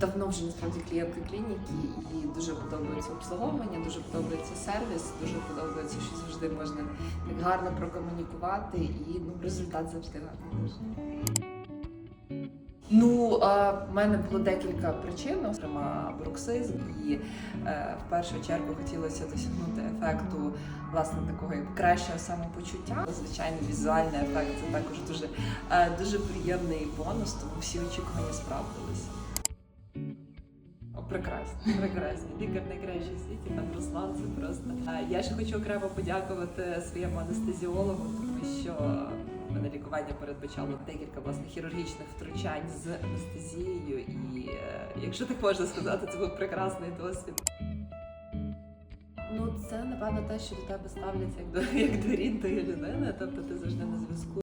Давно вже насправді клієнтка клініки і дуже подобається обслуговування, дуже подобається сервіс, дуже подобається, що завжди можна так гарно прокомунікувати, і ну результат завжди гарний. Ну, в мене було декілька причин, зокрема бруксизм, і е, в першу чергу хотілося досягнути ефекту власне такого як кращого самопочуття. Звичайно, візуальний ефект це також дуже, е, дуже приємний бонус, тому всі очікування справдилися. О, прекрасно, прекрасно. Лікар найкращий в світі, там Руслан, це просто. Я ще хочу окремо подякувати своєму анестезіологу, тому що мене лікування передбачало декілька власне хірургічних втручань з анестезією, і е, якщо так можна сказати, це був прекрасний досвід. Ну, це напевно те, що до тебе ставляться як до як до рідної людини, тобто ти завжди на зв'язку.